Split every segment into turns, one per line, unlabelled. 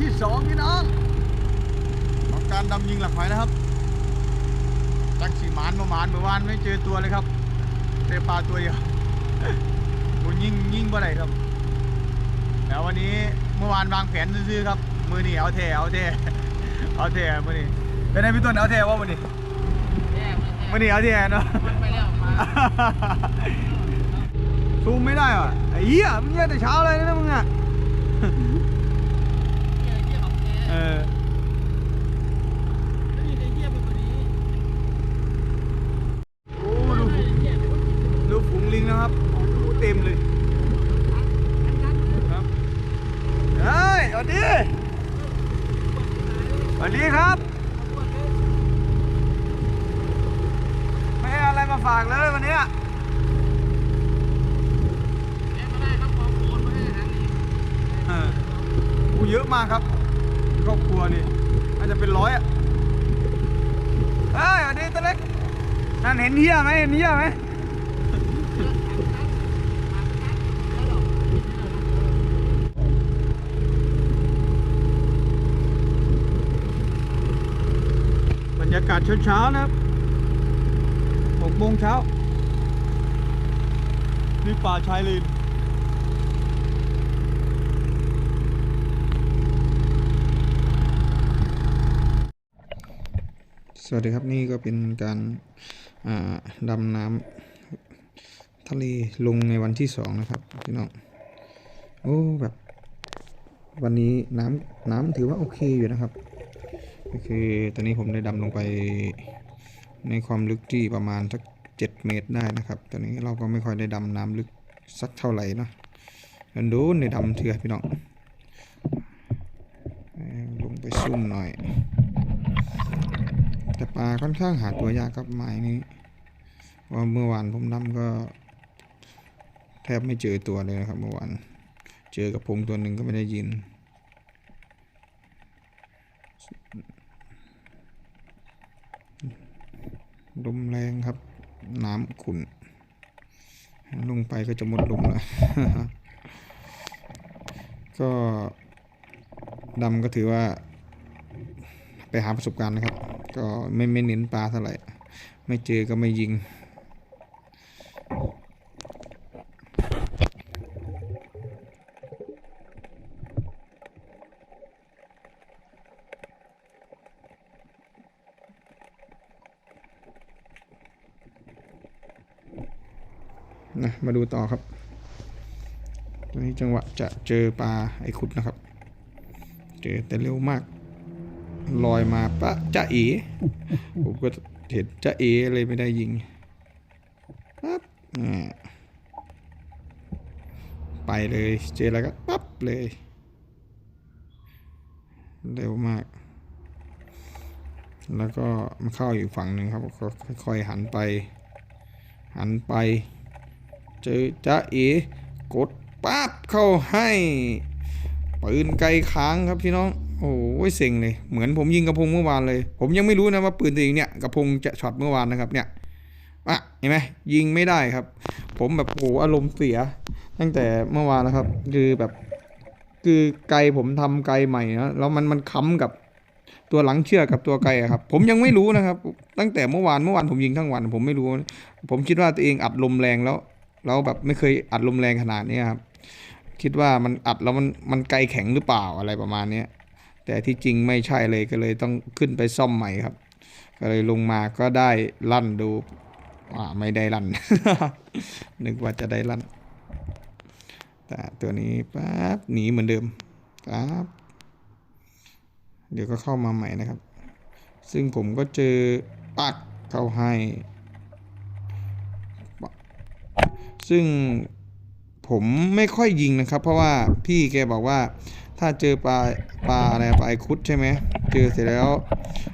ที่สองพี่น้องของการดำยิงหลักหอยนะครับจักสีหมานประมาณเมื่อวานไม่เจอตัวเลยครับเจอปลาตัวเดียวกูยิงยิงบ่ได้ครับแล้ววันนี้เมื่อวานวางแผนซื้อๆครับ มือนี่เอาเทเอาเทเอาเทมือนี่เป็นไงพี่ต้นเอาเทว่ามือนี่
แย่
มือนี่เอาเทเนาะ
มันไปแล้วมา
ซูมไม่ได้ว่ะไอ้เหี้ยมึงเยี่ยแต่เช้าเลยนะมึงอะ
เยี่ยเยี่ยของแก
เออ
ไม่มีใครเยี่ยมไปกว่านี้
โอ้
ไม่
ดู
ได้เยี่ยมเลย
ดูฝูงลิงนะครับโอ้โหเต็มเลยครับเฮ้ยสวัสดีสวัสดีครับ ไม่ให้อะไรมาฝากเลยวันเนี้ย
แกก็ได้ครับของโอนมาให้อาหารนี่
เออกูเยอะมากครับครอบครัวนี่ จะเป็นร้อยอะเฮ้ยสวัสดีตัวเล็กนั่นเห็นเหี้ยไหมเห็นเหี้ยไหมบรรยากาศเช้าๆนะครับหกโมงเช้านี่ป่าชายเลน
สวัสดีครับนี่ก็เป็นการาดำน้ำทะเลลงในวันที่สองนะครับพี่น้องโอ้แบบ วันนี้น้ำน้ำถือว่าโอเคอยู่นะครับก็คือตอนนี้ผมได้ดำลงไปในความลึกที่ประมาณสักเจ็ดเมตรได้นะครับ ตอนนี้เราก็ไม่ค่อยได้ดำน้ำลึกสักเท่าไหร่นะดันดูในดำเถื่อพี่น้องลงไปซุ่มหน่อย ปลาค่อนข้างหาตัวยากครับหมายนี้ว่าเมื่อวานผมดำก็ แทบไม่เจอตัวเลยนะครับเมื่อวานเจอกับพงตัวหนึ่งก็ไม่ได้ยิน ลมแรงครับ น้ำขุ่น ลงไปก็จะหมดลมแล้ว ก็ดำก็ถือว่า ไปหาประสบการณ์นะครับ ก็ไม่ไม่เน้นปลาเท่าไหร่ ไม่เจอก็ไม่ยิง นะ มาดูต่อครับตอนนี้จังหวะจะเจอปลาไอ้ขุดนะครับ เจอแต่เร็วมาก ลอยมาปะจะเอ๋ผมก็เห็นจะเอ๋เลยไม่ได้ยิงปั๊บอ่าไปเลยเจอแล้วก็ปั๊บเลย เร็วมาก แล้วก็มาเข้าอยู่ฝั่งหนึ่งครับก็ค่อยๆหันไป หันไป เจอจ้าเอ๋กดปั๊บเข้าให้ปืนไกลค้างครับพี่น้อง โอ้ยเซ็งเลย เหมือนผมยิงกระพงเมื่อวานเลย ผมยังไม่รู้นะว่าปืนตัวเองเนี่ยกระพงจะช็อตเมื่อวานนะครับเนี่ยอะเห็นไหมยิงไม่ได้ครับ ผมแบบโอ้โหอารมณ์เสีย ตั้งแต่เมื่อวานนะครับ คือแบบ คือไกลผมทำไกลใหม่นะแล้วมันมันค้ำกับตัวหลังเชือกกับตัวไกลครับ ผมยังไม่รู้นะครับ ตั้งแต่เมื่อวานเมื่อวานผมยิงทั้งวัน ผมไม่รู้ ผมคิดว่าตัวเองอัดลมแรงแล้วแล้วแบบไม่เคยอัดลมแรงขนาดนี้ครับคิดว่ามันอัดแล้วมันมันไกลแข็งหรือเปล่าอะไรประมาณเนี้ย แต่ที่จริงไม่ใช่เลยก็เลยต้องขึ้นไปซ่อมใหม่ครับ ก็เลยลงมาก็ได้ลั่นดูอ่าไม่ได้ลั่น นึกว่าจะได้ลั่นแต่ตัวนี้ปั๊บหนีเหมือนเดิมปั๊บเดี๋ยวก็เข้ามาใหม่นะครับ ซึ่งผมก็เจอปักเข้าให้ ซึ่งผมไม่ค่อยยิงนะครับ เพราะว่าพี่แกบอกว่า ถ้าเจอปลาปลาอะไรปลาไอคุดใช่ไหมเจอเสร็จแล้ว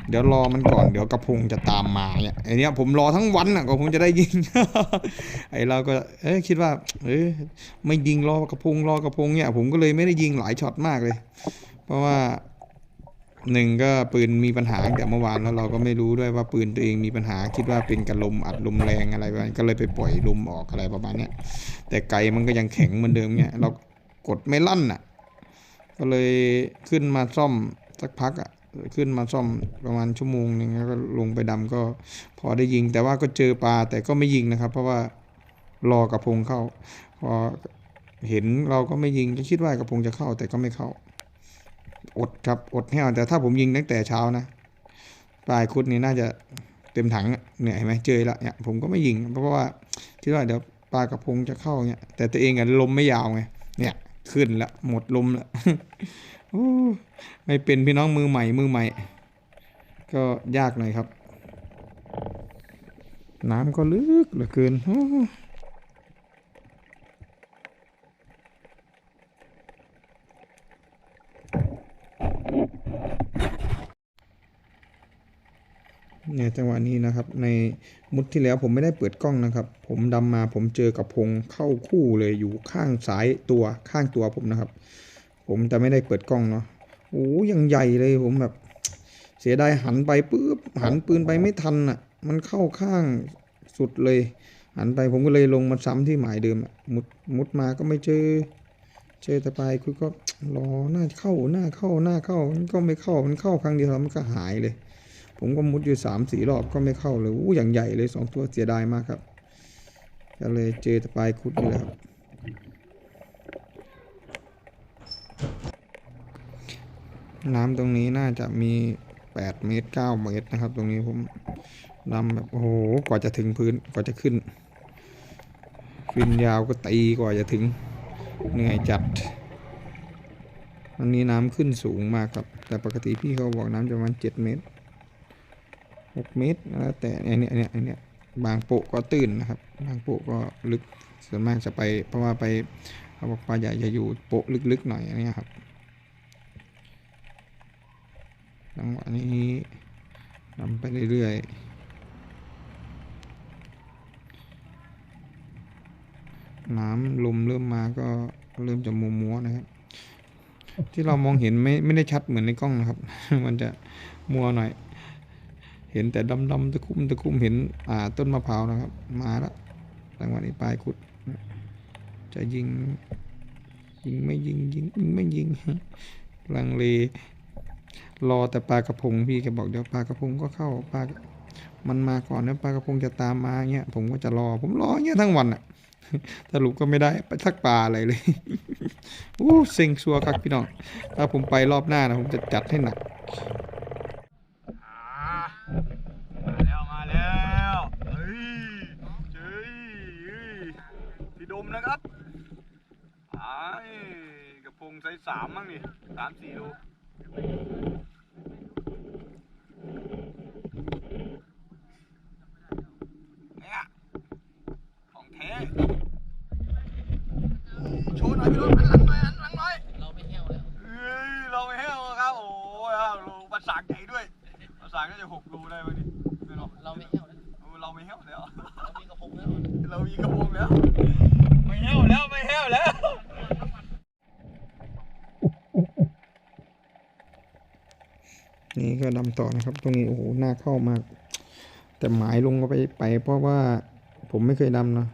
เดี๋ยวรอมันก่อนเดี๋ยวกระพงจะตามมาเนี่ยไอเนี้ยผมรอทั้งวันอะก็คงจะได้ยิง ไอเราก็เอ้ยคิดว่า เอ้ยไม่ยิงรอกระพงรอกระพงเนี่ย ผมก็เลยไม่ได้ยิงหลายช็อตมากเลย เพราะว่าหนึ่งก็ปืนมีปัญหาแต่เมื่อวานแล้วเราก็ไม่รู้ด้วยว่าปืนตัวเองมีปัญหาคิดว่าเป็นกระลมอัดลมแรงอะไรไปก็เลยไปปล่อยลมออกอะไรประมาณเนี้ยแต่ไกลมันก็ยังแข็งเหมือนเดิมเนี่ยเรากดไม่ลั่นอะ ก็เลยขึ้นมาซ่อมสักพักอะ่ะขึ้นมาซ่อมประมาณชั่วโมงหนึ่งแล้วก็ลงไปดำก็พอได้ยิง แต่ว่าก็เจอปลาแต่ก็ไม่ยิงนะครับ เพราะว่ารอกระพงเข้า พอเห็นเราก็ไม่ยิงก็คิดว่ากระพงจะเข้า แต่ก็ไม่เข้า อดครับอดแห้วแต่ถ้าผมยิงตั้งแต่เช้านะปลายคุดนี่น่าจะเต็มถังเนี่ยเห็นไหมเจอละเนี่ยผมก็ไม่ยิง เพราะว่าคิดว่าเดี๋ยวปลากระพงจะเข้าเนี่ยแต่ตัวเองอะลมไม่ยาวไงเนี่ย ขึ้นละหมดลมละโอ้ไม่เป็นพี่น้องมือใหม่มือใหม่ ก็ยากหน่อยครับ น้ำก็ลึกเหลือเกินโอ้เนี่ย จังหวะนี้นะครับ ในมุดที่แล้วผมไม่ได้เปิดกล้องนะครับ ผมดำมาผมเจอกับพงเข้าคู่เลยอยู่ข้างซ้ายตัวข้างตัวผมนะครับ ผมจะไม่ได้เปิดกล้องเนาะโอ้ยังใหญ่เลยผมแบบ เสียดายหันไปปุ๊บหันปืนไปไม่ทันอะ มันเข้าข้างสุดเลย หันไปผมก็เลยลงมาซ้ำที่หมายเดิมอะมุดมุดมาก็ไม่เจอ เจอแต่ไปลายก็รอหน้าเข้าหน้าเข้าหน้าเข้ามันก็ไม่เข้ามันเข้าครั้งเดียวแล้วมันก็หายเลย ผมก็มุดอยู่สามสี่รอบก็ไม่เข้าเลยอู้อย่างใหญ่เลยสองตัวเสียดายมากครับก็เลยเจอต่ปลายคุดนี่แหละครับน้ำตรงนี้น่าจะมี8เมตร9เมตรนะครับ ตรงนี้ผมดำแบบโอ้โหกว่าจะถึงพื้นกว่าจะขึ้นฟินยาวก็ตีกว่าจะถึงเหนื่อยจัดอันนี้น้ำขึ้นสูงมากครับ แต่ปกติพี่เขาบอกน้ำจะประมาณ7เมตร 6เมตรแล้วแต่อันเนี้ยอันเนี้ยอันเนี้ยบางโปะก็ตื้นนะครับ บางโปะก็ลึกส่วนมากจะไปเพราะว่าไปเขาบอกปลาใหญ่จะอยู่โปะลึกๆหน่อยอันนี้ครับจังหวะนี้นำไปเรื่อยๆ น้ำลมเริ่มมาก็เริ่มจะมัวมัวๆนะครับ ที่เรามองเห็นไม่ไม่ได้ชัดเหมือนในกล้องนะครับ มันจะมัวหน่อย เห็นแต่ดำดำๆตะคุ่มตะคุ่มเห็นอ่าต้นมะพร้าวนะครับ มาแล้วจังหวะนี้ปลายขุด จะยิง ยิงไม่ยิงยิงยิงไม่ยิงลังเลรอแต่ปลากระพงพี่แกบอกเดี๋ยวปลากระพงก็เข้าปลามันมาก่อนแล้วปลากระพงจะตามมาเงี้ยผมก็จะรอ ผมรอเงี้ยทั้งวันอะสรุปก็ไม่ได้ไปทักปลาอะไรเลยอู้เซ็งชัวครับพี่น้องถ้าผมไปรอบหน้านะผมจะจัดให้หนัก
มาแล้วมาแล้วเฮ้ยเจ้ยพี่ดมนะครับไอ้กระพงไซส์สามมั้งนี่สามสี่โลเนี่ยของแท้โชว์หน่อยพี่ดมหันหลังหน่อยหัน หกรูได้วันนี้ไม่หรอก
เราไม่แห้วแล้ว
โอ้เราไม่เห้วแล้ว
เรามีกระพงแล้ว
เรามีกระโปรงแล้ว ไม่เห้วแล้วไม่เห้วแล้ว
นี่ก็ดำต่อนะครับ ตรงนี้โอ้โหหน้าเข้ามาก แต่หมายลงก็ไปไป เพราะว่าผมไม่เคยดำนะ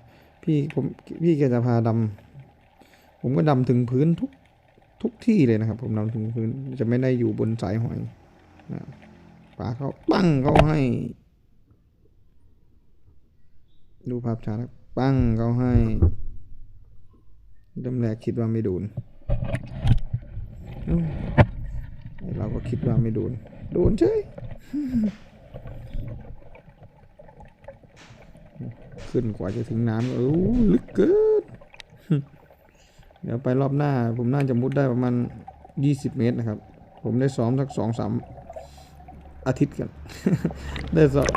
พี่ผมพี่แกจะพาดำผมก็ดำถึงพื้นทุกทุกที่เลยนะครับ ผมดำถึงพื้นจะไม่ได้อยู่บนสายหอยนะ ปลาเขาปั้งเขาให้ ดูภาพช้านะปั้งเขาให้เริ่มแรกคิดว่าไม่โดนเราก็คิดว่าไม่โดน โดนเฉยขึ้นกว่าจะถึงน้ำเออลึกเกิน เดี๋ยวไปรอบหน้า ผมน่าจะมุดได้ประมาณยี่สิบเมตรนะครับ ผมได้ซ้อมสักสองสาม อาทิตย์กัน ได้ซ้อม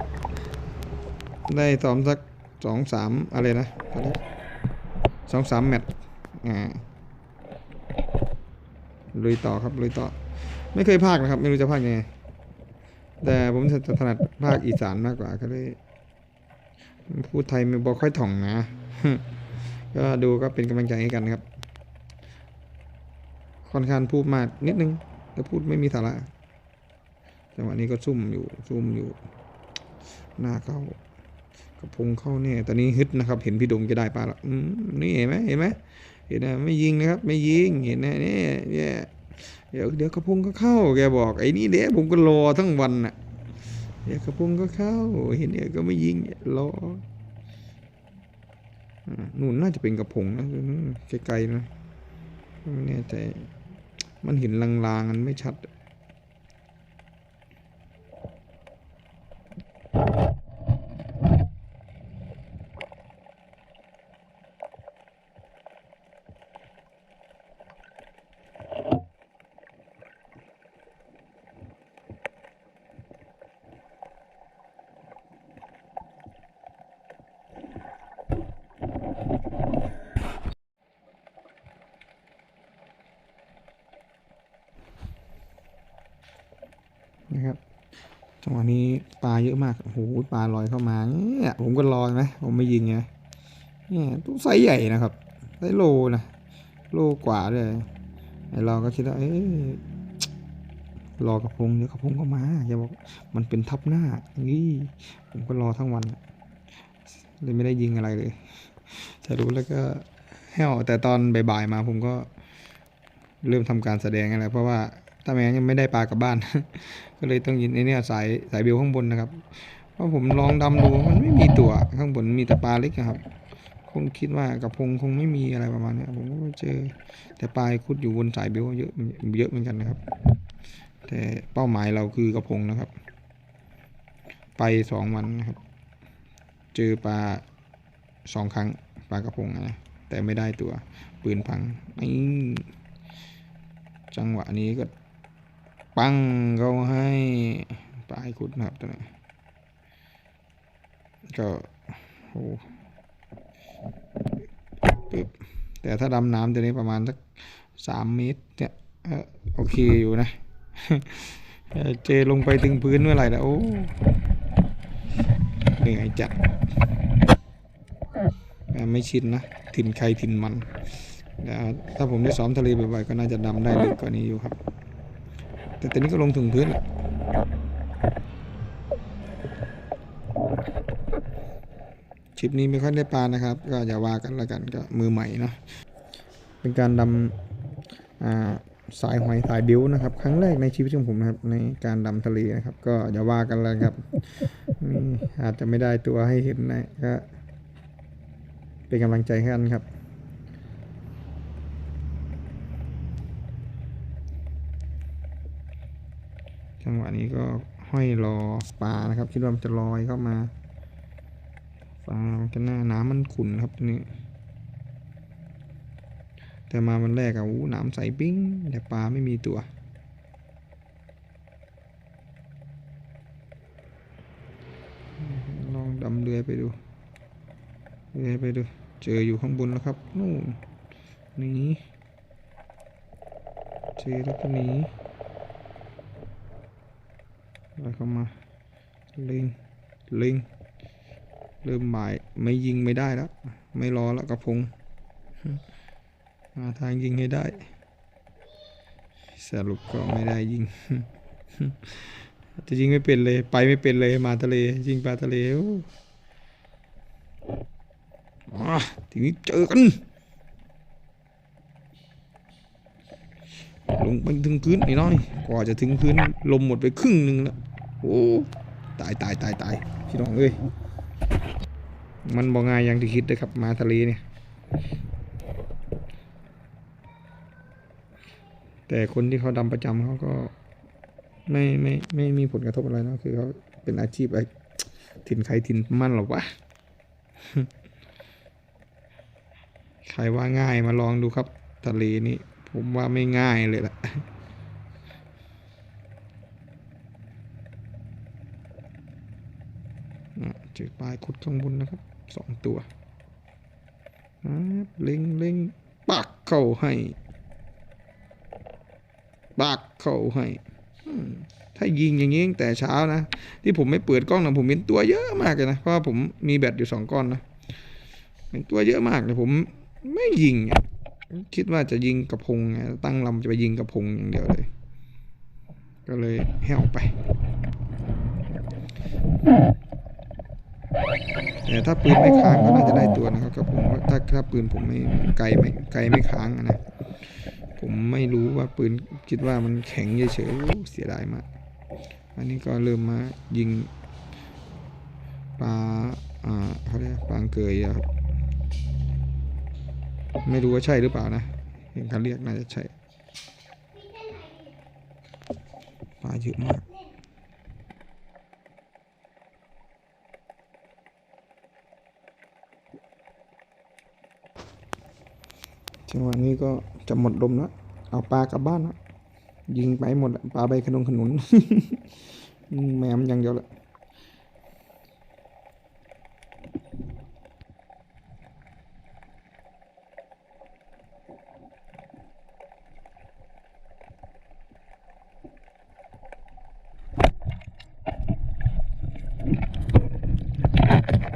ได้ซ้อมสักสองสามอะไรนะสองสามแมตช์อ่าลุยต่อครับลุยต่อ ไม่เคยพากนะครับ ไม่รู้จะพากยังไง แต่ผมจะถนัดภาคอีสานมากกว่าก็เลยพูดไทยไม่บอกค่อยถ่องนะ ก็ดูก็เป็นกำลังใจให้กันครับ ค่อนข้างพูดมากนิดนึง แต่พูดไม่มีสาระ จังหวะนี้ก็ซุ่มอยู่ซุ่มอยู่ หน้าเข้ากระพงเข้าเนี่ยตอนนี้ฮึดนะครับ เห็นพี่ดมจะได้ปลาล้วอืมนี่เห็นไหมเห็นไหมเห็นไหมไม่ยิงนะครับ ไม่ยิงเห็นไหมเนี่ยเนี่ยเดี๋ยวเดี๋ยวกระพงก็เข้าแกบอกไอ้นี่เดี๋ยวผมก็รอทั้งวันน่ะเดี๋ยวกระพงก็เข้า เห็นเดี๋ยก็ไม่ยิงรออ่านู่นน่าจะเป็นกระพงนะไกลๆนะไม่แน่ใจมันเห็นลางๆมันไม่ชัด จังหวะนี้ปลาเยอะมาก โอ้โห ปลาลอยเข้ามา เนี่ย ผมก็รอไหม ผมไม่ยิงไง เนี่ยตู้ไซส์ใหญ่นะครับ ไซส์โลนะ โลกว่าเลยไอเราก็คิดว่า เอ๊ะรอกระพงเดี๋ยวกระพงก็มา อย่าบอก มันเป็นทับหน้านี่ผมก็รอทั้งวัน เลยไม่ได้ยิงอะไรเลยแต่รู้แล้วก็แห้วแต่ตอนบ่ายๆมาผมก็เริ่มทำการแสดงอะไรเพราะว่า ถ้าแม้นยังไม่ได้ปลากลับบ้าน ก็เลยต้องยินไอเนี่ยสายสายเบลข้างบนนะครับ เพราะผมลองดำดูมันไม่มีตัวข้างบนมีแต่ปลาเล็กครับ คงคิดว่ากระพงคงไม่มีอะไรประมาณนี้ผมก็เจอแต่ปลายคุดอยู่บนสายเบลเยอะเยอะเหมือนกันนะครับ แต่เป้าหมายเราคือกระพงนะครับ ไปสองวันนะครับ เจอปลาสองครั้งปลากระพงนะแต่ไม่ได้ตัวปืนพังนี่จังหวะนี้ก็ ปังเขาให้ปลายคุดนะครับตัวนี้ก็โอ้ปึ๊บแต่ถ้าดำน้ำตัวนี้ประมาณสักสามเมตรเนี่ยเออโอเคอยู่นะ เจลงไปถึงพื้นเมื่อไหร่แล้วโอ้เหนื่อยจัดไม่ชินนะถิ่นใครถิ่นมัน ถ้าผมได้ซ้อมทะเลบ่อยๆก็น่าจะดำได้ลึกกว่านี้อยู่ครับ แต่ตอนนี้ก็ลงถึงพื้นแล้วชิปนี้ไม่ค่อยได้ปลานะครับ ก็อย่าว่ากันละกันก็มือใหม่เนาะเป็นการดำสายหอยสายบิ้วนะครับ ครั้งแรกในชีวิตของผมนะครับ ในการดำทะเลนะครับ ก็อย่าว่ากันเลยครับนี่อาจจะไม่ได้ตัวให้เห็นนะก็เป็นกำลังใจให้กันครับ จังหวะนี้ก็ห้อยรอปลานะครับ คิดว่ามันจะลอยเข้ามาปลามันจะหน้าน้ำมันขุ่นครับทีนี้ แต่มาวันแรกอะอู้น้ำใสปิ้งแต่ปลาไม่มีตัวลองดำเรือไปดูเรือไปดูเจออยู่ข้างบนแล้วครับนู่นนีเจอแล้วก็นี อะไรเข้ามาล็งล็งเริ่มหมายไม่ยิงไม่ได้แล้ว ไม่รอแล้วกระพงหาทางยิงให้ได้ สรุปก็ไม่ได้ยิง จะยิงไม่เป็นเลย ไปไม่เป็นเลยมาทะเลยิงปลาทะเลอ้าทีนี้เจอกัน งไปถึงพื้นน่อยน้อยกว่าจะถึงพื้นลมหมดไปครึ่งหนึ่งแล้วโอ้ตายตายตายตายพี่น้องเอ้ยมันบอกง่ายอย่างที่คิดเลยครับมาทะเลเนี่ยแต่คนที่เขาดำประจำเขาก็ไม่ไม่ไม่มีผลกระทบอะไรนะคือเขาเป็นอาชีพไอ้ถิ่นใครถิ่นมั่นหรอกวะใครว่าง่ายมาลองดูครับ ทะเลนี่ ผมว่าไม่ง่ายเลยล่ะอะเจอปลายขุดข้างบนนะครับสองตัวเล็งเล็งปักเข้าให้ปากเข้าให้ถ้ายิงอย่างนี้ตั้งแต่เช้านะ ที่ผมไม่เปิดกล้องนะผมเห็นตัวเยอะมากเลยนะ เพราะว่าผมมีแบตอยู่สองก้อนนะเป็นตัวเยอะมากเลยผมไม่ยิงอะ คิดว่าจะยิงกระพงไงตั้งลำจะไปยิงกระพงอย่างเดียวเลย ก็เลยแห้วไป แต่ถ้าปืนไม่ค้างก็น่าจะได้ตัวนะครับกระพงถ้าถ้าปืนผมไม่ไกลไม่ไกลไม่ค้างนะผมไม่รู้ว่าปืนคิดว่ามันแข็งเฉยๆเสียดายมาก อันนี้ก็เริ่มมายิงปลาอ่าเขาเรียกปลาเกยครับ ไม่รู้ว่าใช่หรือเปล่านะ เห็นเขาเรียกน่าจะใช่ปลาเยอะมากจังหวะนี้ก็จะหมดลมแล้วเอาปลากลับบ้านแล้วยิงไปหมดปลาใบขนงขนุนแมมอย่างเดียวแหละ
Thank you.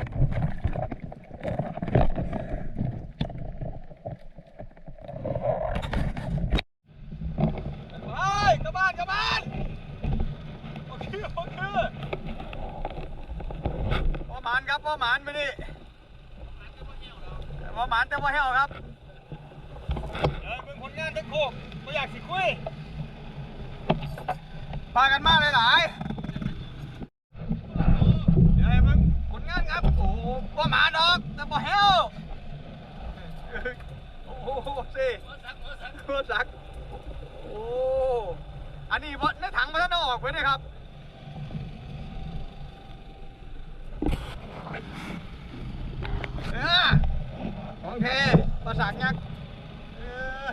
อหมานดอกแต่พ่อเหี่ยวโอ้โหสิโคตรสักโอ้อันนี้บ่ในถังมันต้องออกไว้เลยครับเออของเทประสานยักษ์เออ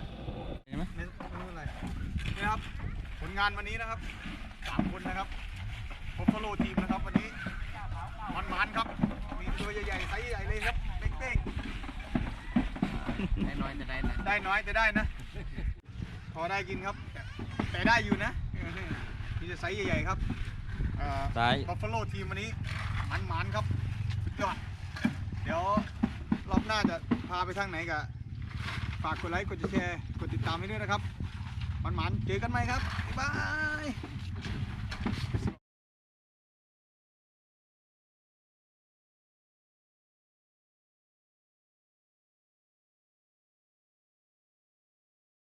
เห็นไหมไม่ไม่รู้อะไรนี่ครับผลงานวันนี้นะครับสามคนนะครับพบฟโลทีมนะครับวันนี้มันมันๆครับมี ตัวใหญ่ๆไซส์ใหญ่เลยครับเป้ง
ได้น้อยจะได้นะ
ๆได้น้อยแต่ได้นะ พอได้กินครับ แต่แต่ได้อยู่นะมีแต่ไซส์ใหญ่ๆครับ
ได้
บัฟฟาโลทีมวันนี้มันมันๆครับสุดยอดเดี๋ยวรอบหน้าจะพาไปทางไหนกะฝากกดไลค์กดแชร์กดติดตามให้ด้วยนะครับมันมันๆเจอกันไหมครับบ๊ายบาย